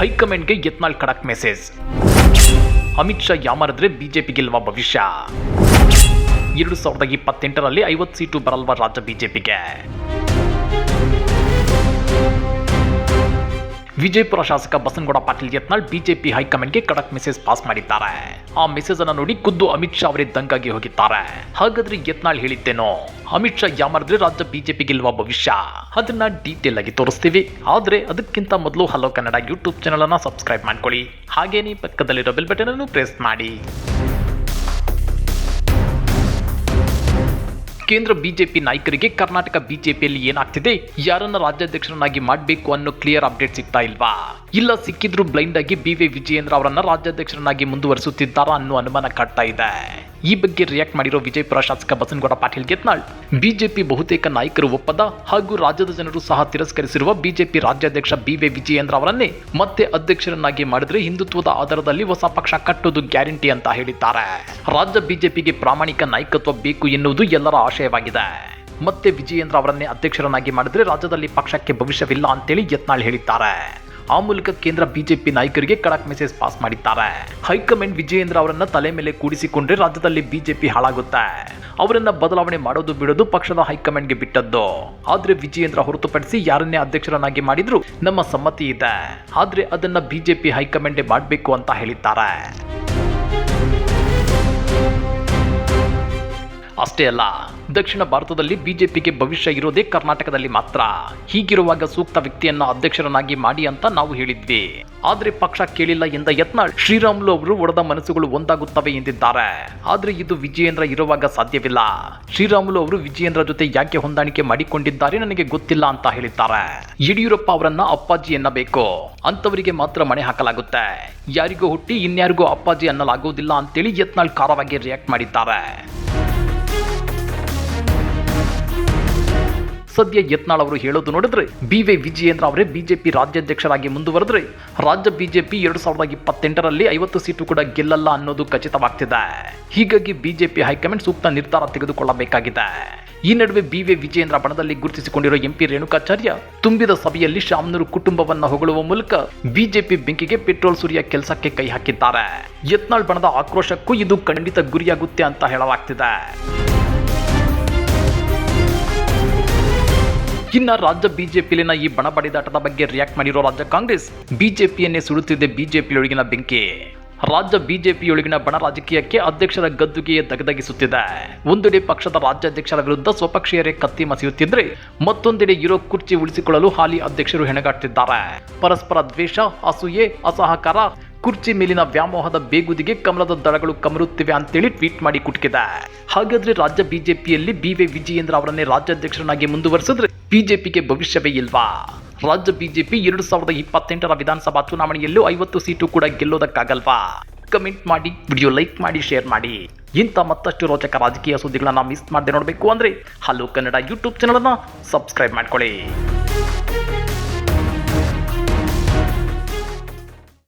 ಹೈಕಮಾಂಡ್ಗೆ ಯತ್ನಾಳ್ ಖಡಕ್ ಮೆಸೇಜ್. ಅಮಿತ್ ಶಾ ಯಾಮರದ್ರೆ ಬಿಜೆಪಿ ಗೆಲ್ಲುವ ಭವಿಷ್ಯ. ಎರಡು ಸಾವಿರದ ಇಪ್ಪತ್ತೆಂಟರಲ್ಲಿ ಐವತ್ತು ಸೀಟು ಬರಲ್ವ ರಾಜ್ಯ ಬಿಜೆಪಿಗೆ. ವಿಜಯಪುರ ಶಾಸಕ ಬಸನಗೌಡ ಪಾಟೀಲ್ ಯತ್ನಾಳ್ ಬಿಜೆಪಿ ಹೈಕಮಾಂಡ್ಗೆ ಕಡಕ್ ಮೆಸೇಜ್ ಪಾಸ್ ಮಾಡಿದ್ದಾರೆ. ಆ ಮೆಸೇಜ್ ಅನ್ನು ನೋಡಿ ಖುದ್ದು ಅಮಿತ್ ಶಾ ಅವರೇ ದಂಗಾಗಿ ಹೋಗಿದ್ದಾರೆ. ಹಾಗಾದ್ರೆ ಯತ್ನಾಳ್ ಹೇಳಿದ್ದೇನೋ? ಅಮಿತ್ ಶಾ ಯಾಮಾರಿದ್ರೆ ರಾಜ್ಯ ಬಿಜೆಪಿ ಗೆಲ್ಲುವ ಭವಿಷ್ಯ? ಅದನ್ನ ಡೀಟೇಲ್ ಆಗಿ ತೋರಿಸ್ತೀವಿ. ಆದ್ರೆ ಅದಕ್ಕಿಂತ ಮೊದಲು ಹಲೋ ಕನ್ನಡ ಯೂಟ್ಯೂಬ್ ಚಾನಲ್ ಅನ್ನ ಸಬ್ಸ್ಕ್ರೈಬ್ ಮಾಡ್ಕೊಳ್ಳಿ. ಹಾಗೇನೇ ಪಕ್ಕದಲ್ಲಿರೋ ಬೆಲ್ ಬಟನ್ ಅನ್ನು ಪ್ರೆಸ್ ಮಾಡಿ. ಕೇಂದ್ರ ಬಿಜೆಪಿ ನಾಯಕರಿಗೆ ಕರ್ನಾಟಕ ಬಿಜೆಪಿಯಲ್ಲಿ ಏನಾಗ್ತಿದೆ? ಯಾರನ್ನ ರಾಜ್ಯಾಧ್ಯಕ್ಷರನ್ನಾಗಿ ಮಾಡಬೇಕು ಅನ್ನೋ ಕ್ಲಿಯರ್ ಅಪ್ಡೇಟ್ ಸಿಗ್ತಾ ಇಲ್ವಾ? ಇಲ್ಲ ಸಿಕ್ಕಿದ್ರು ಬ್ಲೈಂಡ್ ಆಗಿ ಬಿ ವಿ ವಿಜಯೇಂದ್ರ ಅವರನ್ನ ರಾಜ್ಯಾಧ್ಯಕ್ಷರನ್ನಾಗಿ ಮುಂದುವರಿಸುತ್ತಿದ್ದಾರಾ ಅನ್ನೋ ಅನುಮಾನ ಕಾಡ್ತಾ ಇದೆ. ಈ ಬಗ್ಗೆ ರಿಯಾಕ್ಟ್ ಮಾಡಿರೋ ವಿಜಯಪುರ ಶಾಸಕ ಬಸನಗೌಡ ಪಾಟೀಲ್ ಗೆತ್ನಾಳ್ ಬಿಜೆಪಿ ಬಹುತೇಕ ನಾಯಕರು ಒಪ್ಪದ ಹಾಗೂ ರಾಜ್ಯದ ಜನರು ಸಹ ತಿರಸ್ಕರಿಸಿರುವ ಬಿಜೆಪಿ ರಾಜ್ಯಾಧ್ಯಕ್ಷ ಬಿ ವಿ ವಿಜಯೇಂದ್ರ ಅವರನ್ನೇ ಮತ್ತೆ ಅಧ್ಯಕ್ಷರನ್ನಾಗಿ ಮಾಡಿದ್ರೆ ಹಿಂದುತ್ವದ ಆಧಾರದಲ್ಲಿ ಹೊಸ ಪಕ್ಷ ಕಟ್ಟೋದು ಗ್ಯಾರಂಟಿ ಅಂತ ಹೇಳಿದ್ದಾರೆ. ರಾಜ್ಯ ಬಿಜೆಪಿಗೆ ಪ್ರಾಮಾಣಿಕ ನಾಯಕತ್ವ ಬೇಕು ಎನ್ನುವುದು ಎಲ್ಲರ ಆಶಯವಾಗಿದೆ ಮತ್ತೆ ವಿಜಯೇಂದ್ರ ಅವರನ್ನೇ ಅಧ್ಯಕ್ಷರನ್ನಾಗಿ ಮಾಡಿದ್ರೆ ರಾಜ್ಯದಲ್ಲಿ ಪಕ್ಷಕ್ಕೆ ಭವಿಷ್ಯವಿಲ್ಲ ಅಂತೇಳಿ ಯತ್ನಾಳ್ ಹೇಳಿದ್ದಾರೆ. ಆ ಮೂಲಕ ಕೇಂದ್ರ ಬಿಜೆಪಿ ನಾಯಕರಿಗೆ ಕಡಕ್ ಮೆಸೇಜ್ ಪಾಸ್ ಮಾಡಿದ್ದಾರೆ. ಹೈಕಮಾಂಡ್ ವಿಜಯೇಂದ್ರ ಅವರನ್ನ ತಲೆ ಮೇಲೆ ಕೂಡಿಸಿಕೊಂಡ್ರೆ ರಾಜ್ಯದಲ್ಲಿ ಬಿಜೆಪಿ ಹಾಳಾಗುತ್ತೆ. ಅವರನ್ನ ಬದಲಾವಣೆ ಮಾಡೋದು ಬಿಡೋದು ಪಕ್ಷದ ಹೈಕಮಾಂಡ್ಗೆ ಬಿಟ್ಟದ್ದು. ಆದ್ರೆ ವಿಜಯೇಂದ್ರ ಹೊರತುಪಡಿಸಿ ಯಾರನ್ನೇ ಅಧ್ಯಕ್ಷರನ್ನಾಗಿ ಮಾಡಿದ್ರು ನಮ್ಮ ಸಮ್ಮತಿ ಇದೆ. ಆದ್ರೆ ಅದನ್ನ ಬಿಜೆಪಿ ಹೈಕಮಾಂಡೇ ಮಾಡಬೇಕು ಅಂತ ಹೇಳಿದ್ದಾರೆ. ಅಷ್ಟೇ ಅಲ್ಲ ದಕ್ಷಿಣ ಭಾರತದಲ್ಲಿ ಬಿಜೆಪಿಗೆ ಭವಿಷ್ಯ ಇರೋದೇ ಕರ್ನಾಟಕದಲ್ಲಿ ಮಾತ್ರ. ಹೀಗಿರುವಾಗ ಸೂಕ್ತ ವ್ಯಕ್ತಿಯನ್ನ ಅಧ್ಯಕ್ಷರನ್ನಾಗಿ ಮಾಡಿ ಅಂತ ನಾವು ಹೇಳಿದ್ವಿ. ಆದ್ರೆ ಪಕ್ಷ ಕೇಳಿಲ್ಲ ಎಂದ ಯತ್ನ ಶ್ರೀರಾಮುಲು ಅವರು ಒಡೆದ ಮನಸ್ಸುಗಳು ಒಂದಾಗುತ್ತವೆ ಎಂದಿದ್ದಾರೆ. ಆದ್ರೆ ಇದು ವಿಜಯೇಂದ್ರ ಇರುವಾಗ ಸಾಧ್ಯವಿಲ್ಲ. ಶ್ರೀರಾಮುಲು ಅವರು ವಿಜಯೇಂದ್ರ ಜೊತೆ ಯಾಕೆ ಹೊಂದಾಣಿಕೆ ಮಾಡಿಕೊಂಡಿದ್ದಾರೆ ನನಗೆ ಗೊತ್ತಿಲ್ಲ ಅಂತ ಹೇಳಿದ್ದಾರೆ. ಯಡಿಯೂರಪ್ಪ ಅವರನ್ನ ಅಪ್ಪಾಜಿ ಎನ್ನಬೇಕು. ಅಂತವರಿಗೆ ಮಾತ್ರ ಮಣೆ ಹಾಕಲಾಗುತ್ತೆ. ಯಾರಿಗೂ ಹುಟ್ಟಿ ಇನ್ಯಾರಿಗೂ ಅಪ್ಪಾಜಿ ಅನ್ನಲಾಗುವುದಿಲ್ಲ ಅಂತೇಳಿ ಯತ್ನಾಳ್ ಖಾರವಾಗಿ ರಿಯಾಕ್ಟ್ ಮಾಡಿದ್ದಾರೆ. ಸದ್ಯ ಯತ್ನಾಳ್ ಅವರು ಹೇಳೋದು ನೋಡಿದ್ರೆ ಬಿ ವೈ ವಿಜಯೇಂದ್ರ ಅವರೇ ಬಿಜೆಪಿ ರಾಜ್ಯಾಧ್ಯಕ್ಷರಾಗಿ ಮುಂದುವರೆದ್ರೆ ರಾಜ್ಯ ಬಿಜೆಪಿ ಎರಡು ಸಾವಿರದ ಇಪ್ಪತ್ತೆಂಟರಲ್ಲಿ ಐವತ್ತು ಸೀಟು ಕೂಡ ಗೆಲ್ಲಲ್ಲ ಅನ್ನೋದು ಖಚಿತವಾಗ್ತಿದೆ. ಹೀಗಾಗಿ ಬಿಜೆಪಿ ಹೈಕಮಾಂಡ್ ಸೂಕ್ತ ನಿರ್ಧಾರ ತೆಗೆದುಕೊಳ್ಳಬೇಕಾಗಿದೆ. ಈ ನಡುವೆ ಬಿ ವಿ ವಿಜಯೇಂದ್ರ ಬಣದಲ್ಲಿ ಗುರುತಿಸಿಕೊಂಡಿರುವ ಎಂಪಿ ರೇಣುಕಾಚಾರ್ಯ ತುಂಬಿದ ಸಭೆಯಲ್ಲಿ ಶಾಮನೂರು ಕುಟುಂಬವನ್ನ ಹೊಗಳುವ ಮೂಲಕ ಬಿಜೆಪಿ ಬೆಂಕಿಗೆ ಪೆಟ್ರೋಲ್ ಸುರಿಯ ಕೆಲಸಕ್ಕೆ ಕೈ ಹಾಕಿದ್ದಾರೆ. ಯತ್ನಾಳ್ ಬಣದ ಆಕ್ರೋಶಕ್ಕೂ ಇದು ಖಂಡಿತ ಗುರಿಯಾಗುತ್ತೆ ಅಂತ ಹೇಳಲಾಗ್ತಿದೆ. ಇನ್ನ ರಾಜ್ಯ ಬಿಜೆಪಿಯಲ್ಲಿನ ಈ ಬಣ ಬಡಿದಾಟದ ಬಗ್ಗೆ ರಿಯಾಕ್ಟ್ ಮಾಡಿರೋ ರಾಜ್ಯ ಕಾಂಗ್ರೆಸ್, ಬಿಜೆಪಿಯನ್ನೇ ಸುಡುತ್ತಿದೆ ಬಿಜೆಪಿಯೊಳಗಿನ ಬೆಂಕಿ. ರಾಜ್ಯ ಬಿಜೆಪಿಯೊಳಗಿನ ಬಣ ರಾಜಕೀಯಕ್ಕೆ ಅಧ್ಯಕ್ಷರ ಗದ್ದುಗೆಯೇ ದಗದಗಿಸುತ್ತಿದೆ. ಒಂದೆಡೆ ಪಕ್ಷದ ರಾಜ್ಯಾಧ್ಯಕ್ಷರ ವಿರುದ್ಧ ಸ್ವಪಕ್ಷೀಯರೇ ಕತ್ತಿ ಮಸಿಯುತ್ತಿದ್ರೆ, ಮತ್ತೊಂದೆಡೆ ಇರೋ ಕುರ್ಚಿ ಉಳಿಸಿಕೊಳ್ಳಲು ಹಾಲಿ ಅಧ್ಯಕ್ಷರು ಹೆಣಗಾಡ್ತಿದ್ದಾರೆ. ಪರಸ್ಪರ ದ್ವೇಷ, ಅಸೂಯೆ, ಅಸಹಕಾರ ಕುರ್ಚಿ ಮೇಲಿನ ವ್ಯಾಮೋಹದ ಬೇಗುದಿಗೆ ಕಮಲದ ದಳಗಳು ಕಮರುತ್ತಿವೆ ಅಂತೇಳಿ ಟ್ವೀಟ್ ಮಾಡಿ ಕುಟ್ಕಿದ. ಹಾಗಾದ್ರೆ ರಾಜ್ಯ ಬಿಜೆಪಿಯಲ್ಲಿ ಬಿ ವಿ ವಿಜಯೇಂದ್ರ ಅವರನ್ನೇ ರಾಜ್ಯಾಧ್ಯಕ್ಷರನ್ನಾಗಿ ಮುಂದುವರೆಸಿದ್ರೆ ಬಿಜೆಪಿಗೆ ಭವಿಷ್ಯವೇ ಇಲ್ವಾ? ರಾಜ್ಯ ಬಿಜೆಪಿ ಎರಡು ಸಾವಿರದ ಇಪ್ಪತ್ತೆಂಟರ ವಿಧಾನಸಭಾ ಚುನಾವಣೆಯಲ್ಲೂ ಐವತ್ತು ಸೀಟು ಕೂಡ ಗೆಲ್ಲೋದಕ್ಕಾಗಲ್ವಾ? ಕಮೆಂಟ್ ಮಾಡಿ, ವಿಡಿಯೋ ಲೈಕ್ ಮಾಡಿ, ಶೇರ್ ಮಾಡಿ. ಇಂಥ ಮತ್ತಷ್ಟು ರೋಚಕ ರಾಜಕೀಯ ಸುದ್ದಿಗಳನ್ನ ಮಿಸ್ ಮಾಡದೆ ನೋಡಬೇಕು ಅಂದ್ರೆ ಹಲೋ ಕನ್ನಡ ಯೂಟ್ಯೂಬ್ ಚಾನಲನ್ನು ಸಬ್ಸ್ಕ್ರೈಬ್ ಮಾಡ್ಕೊಳ್ಳಿ.